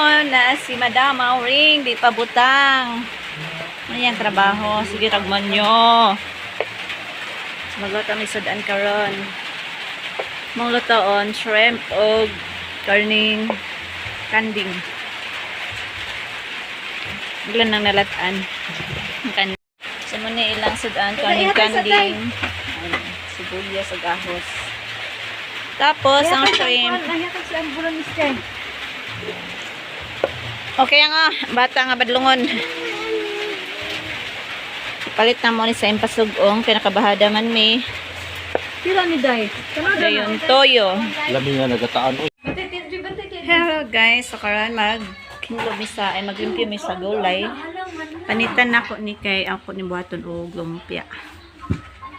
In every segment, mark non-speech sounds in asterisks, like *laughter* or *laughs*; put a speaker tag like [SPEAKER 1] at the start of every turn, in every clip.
[SPEAKER 1] Hapon na si Madam Auring, di pa butang. Ayan, trabaho. Sige, tagman nyo. Magluto may sudan karon. Manglutoon, shrimp o karning kanding. Ilan nang nalatan. Ang kanding. Sa muna ilang sudan, karning kanding. Sibuyas o ahos. Tapos, ang shrimp.
[SPEAKER 2] Nahiyakan si ambulan Sky.
[SPEAKER 1] Okay nga, bata nga badlungon. Palit na mo ni sa impasugong, pinakabahada man may.
[SPEAKER 2] Pila ni Day? Kanada
[SPEAKER 1] Dayon, toyo.
[SPEAKER 3] Labi nga nagataan.
[SPEAKER 1] Hello guys, so karon mag kinlo mi sa ay maglimpyo mi sa gulay. Panitan nako ni kay ako ni buhaton og lumpia.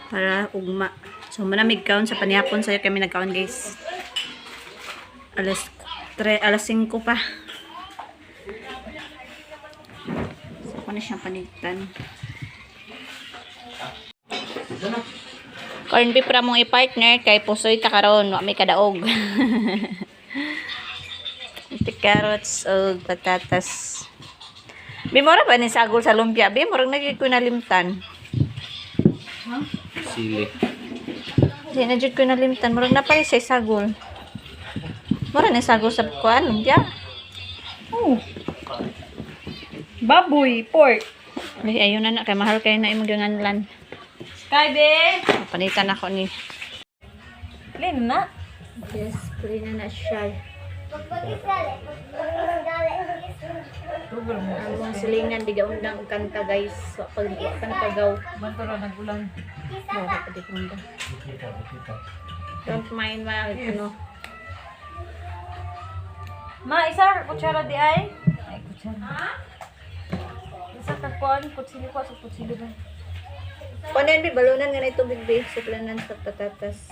[SPEAKER 1] Para ugma. So manamig kaon sa panihapon sayo kami nagkaon guys. Alas 3, alas 5 pa. Ako na siyang panitan. Corn beef ra mong i-partner kay pusoy ta karon wa may kadaog. *laughs* Iti carrots o patatas. Bimora ba ni sagol sa lumpia? Bimora nagig ko nalimtan.
[SPEAKER 3] sili.
[SPEAKER 1] Di na jud ko nalimtan. Murag na pa rin siya sagol. Mura na sagol sa kuan lumpia.
[SPEAKER 2] Oh. Baboy, pork.
[SPEAKER 1] Ay, ayun na na. Kay mahal kayo na imong ganganlan.
[SPEAKER 2] Sky, be.
[SPEAKER 1] Panitan ako ni.
[SPEAKER 2] Clean na.
[SPEAKER 1] Yes, pwede na na siya. Ang silingan, biga undang kanta guys. So, pag kanta gaw.
[SPEAKER 2] Bantara nagulan.
[SPEAKER 1] Oh, pwede kunda. Don't mind ma, ano.
[SPEAKER 2] Ma, isa kutsara di ay? Ay, kutsara. Isa ka kuan, kutsili ko sa kutsili ba?
[SPEAKER 1] Yun, be? Balunan nga na ito, big be. Suplanan sa patatas.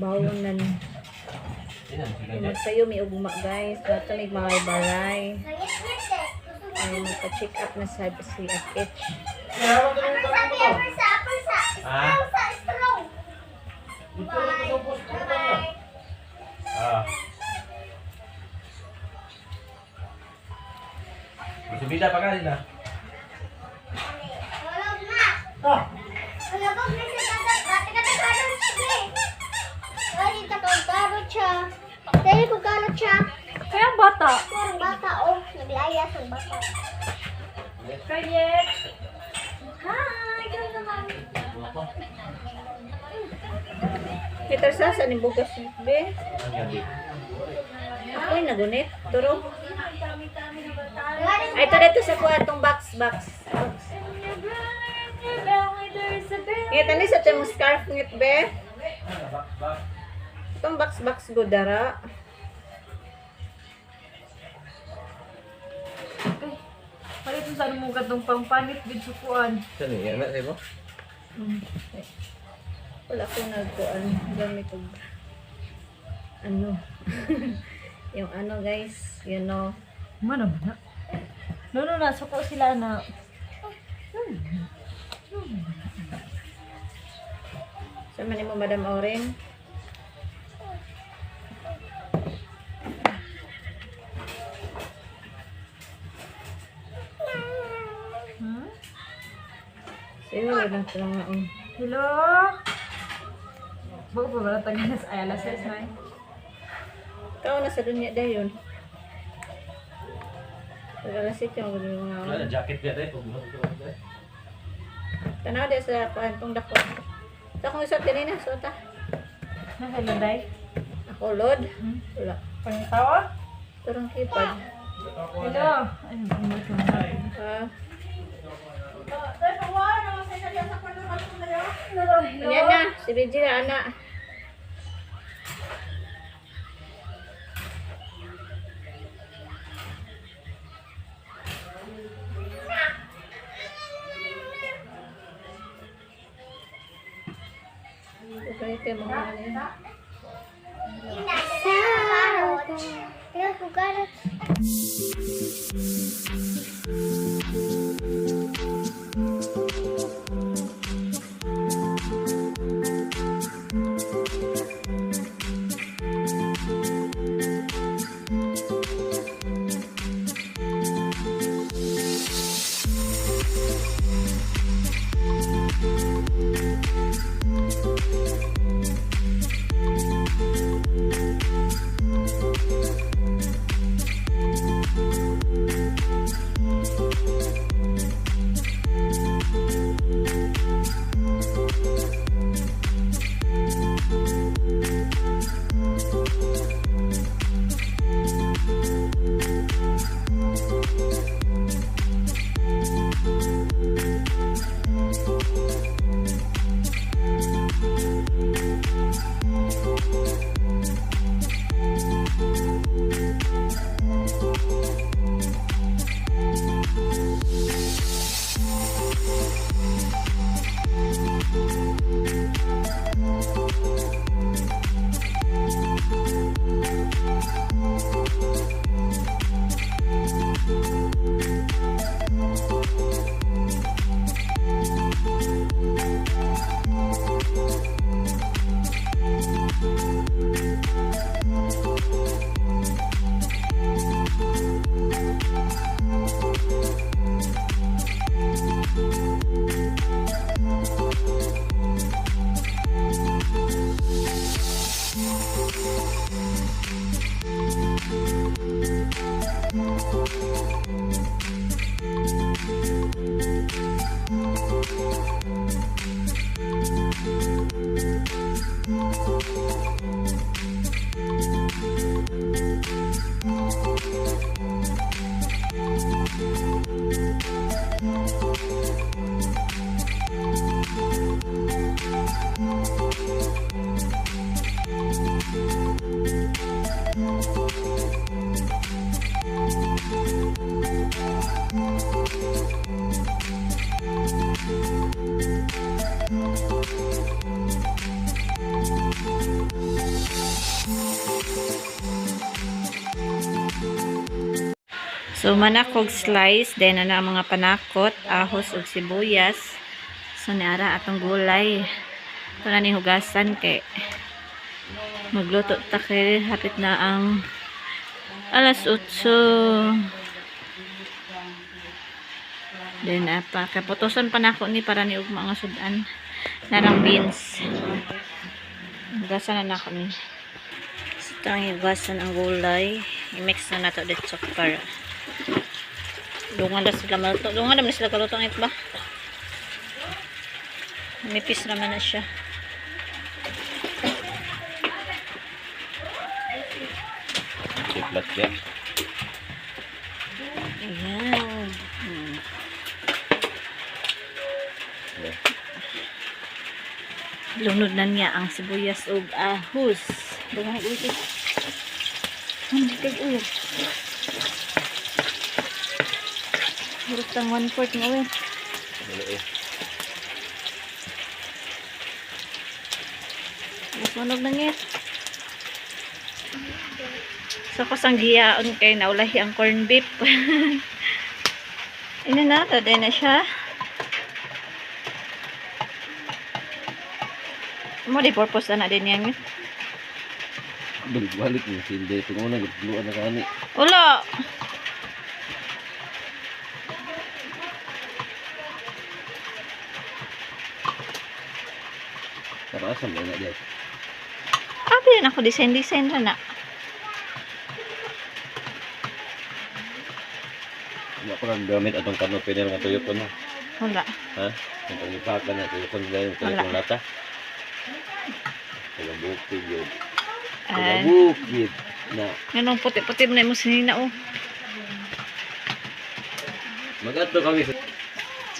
[SPEAKER 1] Bawunan. Magsayo, may ugma, guys. Dato may mga baray. Ay, magpa-check up na sa si FH.
[SPEAKER 3] Ah. Subida pa ka na. Ah.
[SPEAKER 4] Dahil kung gano'n siya,
[SPEAKER 2] Kaya bata.
[SPEAKER 4] parang bata, oh, naglayas ang bata.
[SPEAKER 2] Kayet.
[SPEAKER 1] Kita sa sa ni bugas be. Ako yung nagunit. Turo. Ay, ito dito sa kuha itong box, box. box. Ngit, sa itong scarf ngit, be? Itong box, box godara.
[SPEAKER 2] Palit mo sa mo katong pangpanit bid sukuan.
[SPEAKER 3] Saan yan? Ano sa'yo mo?
[SPEAKER 1] Wala ko nagkuhan. Gamit og ano. *laughs* yung ano, guys. You know.
[SPEAKER 2] Mana ba na? No, no, na. Suko sila na.
[SPEAKER 1] Sama ni mo, Madam Oren. Um.
[SPEAKER 2] Hello? Bago pa ba taga nas ay alas 6 na eh.
[SPEAKER 1] Ikaw na sa dunya dayon. Pag-alasit yung mga
[SPEAKER 3] Wala na jacket niya tayo.
[SPEAKER 1] Tanaw di sa kuantong dako. Sa kung isot din na, sota.
[SPEAKER 2] Nasa landay?
[SPEAKER 1] Ako.
[SPEAKER 2] Hmm?
[SPEAKER 1] Wala.
[SPEAKER 2] Pangitawa?
[SPEAKER 1] Turang kipad.
[SPEAKER 2] Hello? Ay, ano ito?
[SPEAKER 1] Ah,
[SPEAKER 2] Hello, hello?
[SPEAKER 1] Yan na. Si Reggie na, anak. Okay, kayo mga ano yun.
[SPEAKER 4] Dahil kung gano'n
[SPEAKER 1] So, manakog slice, then na mga panakot, ahos ug sibuyas. So, niara atong gulay. Ito ni hugasan kay magluto ta kay hapit na ang alas 8. Then, apa, kaputosan pa na ako ni para ni ug mga sudan. Narang beans. Hugasan na na ako ni. So, ang hugasan ang gulay. I-mix na nato dito para Dungan na sila maluto. Dungan naman sila kaluto ang ba? Nipis naman na siya.
[SPEAKER 3] Siplat ya.
[SPEAKER 1] Ayan. Hmm. Lunod na niya ang sibuyas ug ahos. Dungan ulit. Hindi kag ulit. Hurot ang one fourth nga ulit.
[SPEAKER 3] Dali eh.
[SPEAKER 1] Masunog na ngit. So, kusang giyaon kay naulahi ang corn beef. Ina *laughs* na, taday na siya. Mo di purpose na na din yan.
[SPEAKER 3] Balik mo hindi ito mo nang guluan na kani.
[SPEAKER 1] Wala.
[SPEAKER 3] Para asa mo na diyan.
[SPEAKER 1] Abi na ako design-design na na.
[SPEAKER 3] Wala ko lang gamit atong kanopi nila nga tuyo ko no.
[SPEAKER 1] Wala.
[SPEAKER 3] Ha? Ang pangipakan na tuyo ko nila yung tuyo
[SPEAKER 1] Wala.
[SPEAKER 3] kong lata. Kaya bukid yun. Kaya
[SPEAKER 1] Ay,
[SPEAKER 3] bukid na.
[SPEAKER 1] ganun puti-puti mo na yung sinina oh.
[SPEAKER 3] Magato kami sa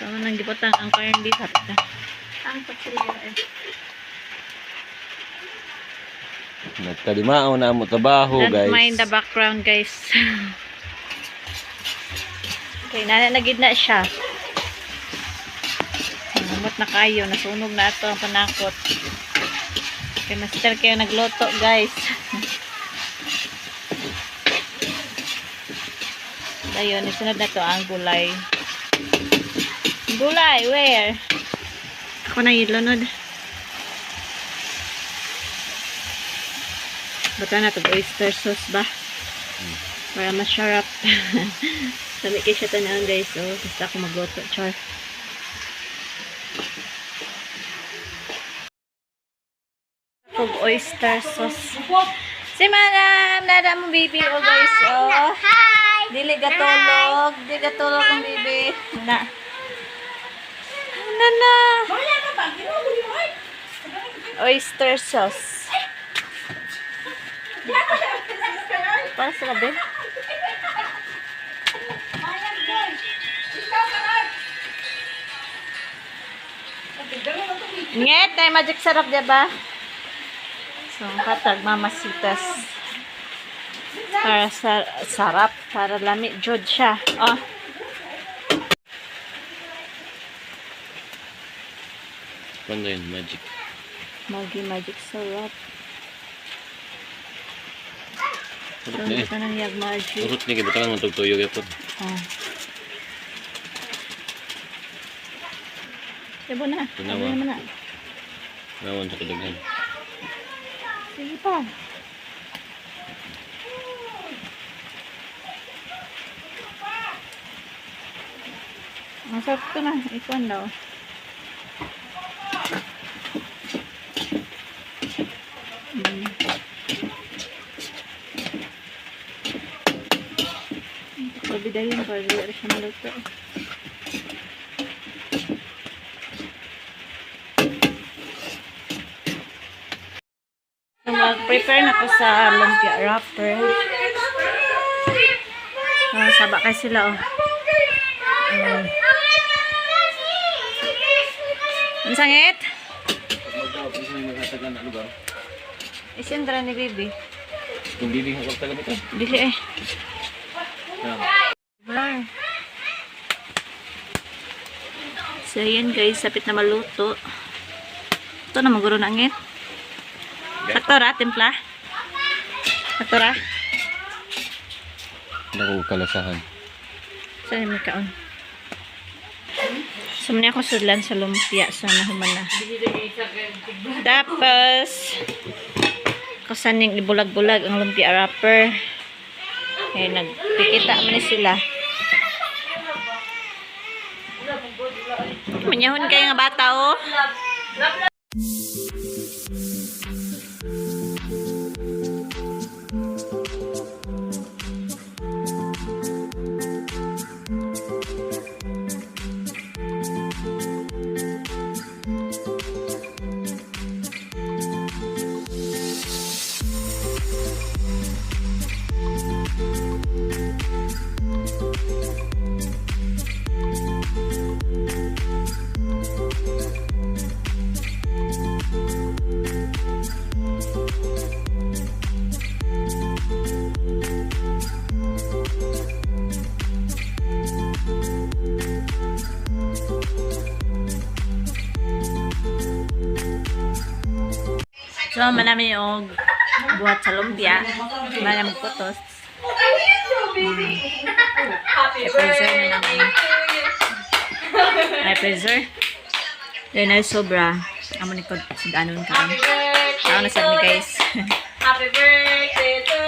[SPEAKER 1] So, nang gipotang ang beef at ang patsiliyo eh.
[SPEAKER 3] Nagkalimao na mo trabaho
[SPEAKER 1] Don't
[SPEAKER 3] guys.
[SPEAKER 1] mind the background, guys. okay, nananagid na siya. Namot na kayo. Nasunog na ito ang panakot. Okay, master kayo nagloto, guys. *laughs* Ayun, isunod na to ang gulay. Gulay, where? Ako na yung lunod. Bata na to oyster sauce ba? Para masarap. Sabi kayo siya tanaan guys. Oh, basta ako magluto. Char. Kog oyster sauce. Si Madam! Nada mo baby. Oh guys. Oh.
[SPEAKER 4] Hi!
[SPEAKER 1] Dili gatulog. Dili gatulog ang baby. Na. Na na. Oyster sauce. Para sa labi. Nget, ay magic sarap dia ba? So, katag mamasitas. Para sa sarap, para lami jud siya. Oh.
[SPEAKER 3] Ano yun? Magic.
[SPEAKER 1] Magi magic sarap. So,
[SPEAKER 3] Urot na eh.
[SPEAKER 1] ito nang yag magic.
[SPEAKER 3] Urot ni kibutangan mo tuyo yapon.
[SPEAKER 1] Oh. Yabo na.
[SPEAKER 3] Tinawa.
[SPEAKER 1] Ano na.
[SPEAKER 3] Nawan sa kadaghan.
[SPEAKER 1] Sige pa. Masarap ko na. Ikuan daw. Mm. Pabidayin para rin siya maluto. So, mag-prepare na ko sa lumpia wrapper. Oh, saba kay sila, oh. Mm. Ang sangit?
[SPEAKER 3] Lugar.
[SPEAKER 1] Isindra ni Bibi.
[SPEAKER 3] Kung bibig ang kaptagan ito.
[SPEAKER 1] Dili eh.
[SPEAKER 3] Yan.
[SPEAKER 1] Blur. So, yan guys. Sapit na maluto. Ito na maguro na ngit. Saktora, timpla. Saktora.
[SPEAKER 3] Naku, kalasahan.
[SPEAKER 1] Saan may kaon? Sumani ako sudlan sa lumpia sa nahuman na. Tapos, kasaning ibulag-bulag ang lumpia wrapper. Eh, nagpikita man sila. Manyahon kayo nga bata, oh. So, manami yung buhat sa lumpia. Manami putos.
[SPEAKER 2] Happy
[SPEAKER 1] birthday to. Then, ay sobra. Amo ni ko sa danon ka. Ako na sa ni guys. *laughs*
[SPEAKER 2] Happy birthday